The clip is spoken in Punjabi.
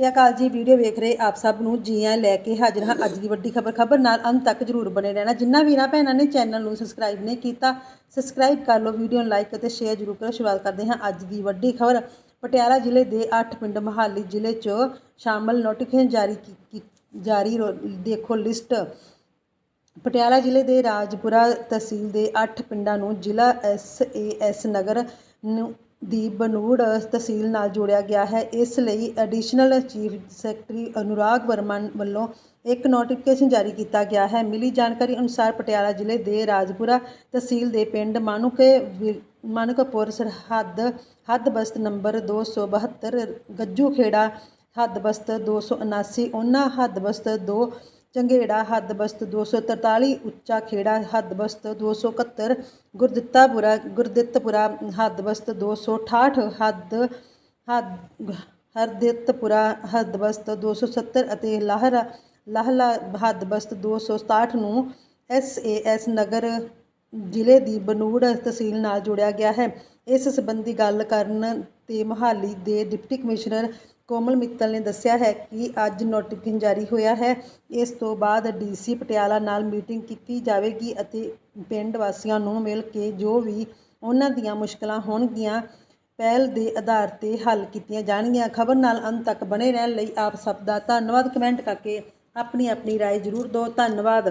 ਸਤਿ ਅਕਾਲ ਜੀ। ਵੀਡੀਓ ਵੇਖ ਰਹੇ ਆਪ ਸਭ ਨੂੰ। ਜੀ ਆਇਆਂ ਲੈ ਕੇ ਹਾਜ਼ਰ ਹਾਂ ਅੱਜ ਦੀ ਵੱਡੀ ਖਬਰ। ਖਬਰ ਨਾਲ ਅੰਤ ਤੱਕ ਜਰੂਰ ਬਣੇ ਰਹਿਣਾ। ਜਿੰਨਾ ਵੀਰਾਂ ਭੈਣਾਂ ਨੇ ਚੈਨਲ ਨੂੰ ਸਬਸਕ੍ਰਾਈਬ ਨਹੀਂ ਕੀਤਾ, ਸਬਸਕ੍ਰਾਈਬ ਕਰ ਲਓ ਵੀਡੀਓ ਨੂੰ ਲਾਈਕ ਅਤੇ ਸ਼ੇਅਰ ਜਰੂਰ ਕਰੋ। ਸ਼ੁਰੂਆਤ ਕਰਦੇ ਹਾਂ ਅੱਜ ਦੀ ਵੱਡੀ ਖਬਰ। ਪਟਿਆਲਾ ਜ਼ਿਲ੍ਹੇ ਦੇ 8 ਪਿੰਡ ਮਹਾਲੀ ਜ਼ਿਲ੍ਹੇ 'ਚ ਸ਼ਾਮਲ ਨੋਟੀਫਿਕੇਸ਼ਨ ਜਾਰੀ ਜਾਰੀ ਰੋ- ਦੇਖੋ ਲਿਸਟ। ਪਟਿਆਲਾ ਜ਼ਿਲ੍ਹੇ ਦੇ ਰਾਜਪੁਰਾ ਤਹਿਸੀਲ ਦੇ 8 ਪਿੰਡਾਂ ਨੂੰ ਜ਼ਿਲ੍ਹਾ ਐਸ ਨਗਰ ਨੂੰ ਦੀ ਬਨੂੜ ਤਹਿਸੀਲ ਨਾਲ ਜੋੜਿਆ ਗਿਆ ਹੈ। ਇਸ ਲਈ additional chief secretary Anurag Verma ਵੱਲੋਂ ਇੱਕ ਨੋਟੀਫਿਕੇਸ਼ਨ ਜਾਰੀ ਕੀਤਾ ਗਿਆ ਹੈ। ਮਿਲੀ ਜਾਣਕਾਰੀ ਅਨੁਸਾਰ ਪਟਿਆਲਾ ਜ਼ਿਲ੍ਹੇ ਦੇ ਰਾਜਪੁਰਾ ਤਹਿਸੀਲ ਦੇ ਪਿੰਡ ਮਾਨੂਕੇ ਵਿ- ਮਾਨੂਕਾਪੁਰ ਸਰਹੱਦ ਹੱਦਬਸਤ ਨੰਬਰ 272 ਗੱਜੂ ਖੇੜਾ ਹੱਦਬਸਤ 279 ਉਹਨਾਂ ਹੱਦਬਸਤ 2 ਚੰਗੇੜਾ ਹੱਦਬਸਤ 243 ਉੱਚਾ ਖੇੜਾ ਹੱਦਬਸਤ 271 ਗੁਰਦਿੱਤਾਪੁਰਾ, ਗੁਰਦਿੱਤਪੁਰਾ ਹੱਦਬਸਤ 268 ਹੱਦ ਹੱਦ, ਹਰਦਿੱਤਪੁਰਾ ਹੱਦਬਸਤ 270 ਅਤੇ ਲਾਹਰਾ, ਲਾਹਲਾ ਹੱਦਬਸਤ 267 ਨੂੰ ਐਸ ਨਗਰ ਜ਼ਿਲ੍ਹੇ ਦੀ ਬਨੂੜ ਤਹਿਸੀਲ ਨਾਲ ਜੋੜਿਆ ਗਿਆ ਹੈ। ਇਸ ਸੰਬੰਧੀ ਗੱਲ ਕਰਨ ਤੇ ਮਹਾਲੀ ਦੇ ਡਿਪਟੀ ਕਮਿਸ਼ਨਰ ਕੋਮਲ ਮਿੱਤਲ ਨੇ ਦੱਸਿਆ ਹੈ ਕਿ ਅੱਜ ਨੋਟੀਫਿਕੇਸ਼ਨ ਜਾਰੀ ਹੋਇਆ ਹੈ ਇਸ ਤੋਂ ਬਾਅਦ ਡੀਸੀ ਪਟਿਆਲਾ ਨਾਲ ਮੀਟਿੰਗ ਕੀਤੀ ਜਾਵੇਗੀ ਅਤੇ ਪਿੰਡ ਵਾਸੀਆਂ ਨੂੰ ਮਿਲ ਕੇ ਜੋ ਵੀ ਉਹਨਾਂ ਦੀਆਂ ਮੁਸ਼ਕਲਾਂ ਹੋਣਗੀਆਂ ਪਹਿਲ ਦੇ ਆਧਾਰ ਤੇ ਹੱਲ ਕੀਤੀਆਂ ਜਾਣਗੀਆਂ ਖਬਰ ਨਾਲ ਅੰਤ ਤੱਕ ਬਣੇ ਰਹਿਣ ਲਈ ਆਪ ਸਭ ਦਾ ਧੰਨਵਾਦ ਕਮੈਂਟ ਕਰਕੇ ਆਪਣੀ ਆਪਣੀ رائے ਜ਼ਰੂਰ ਦਿਓ ਧੰਨਵਾਦ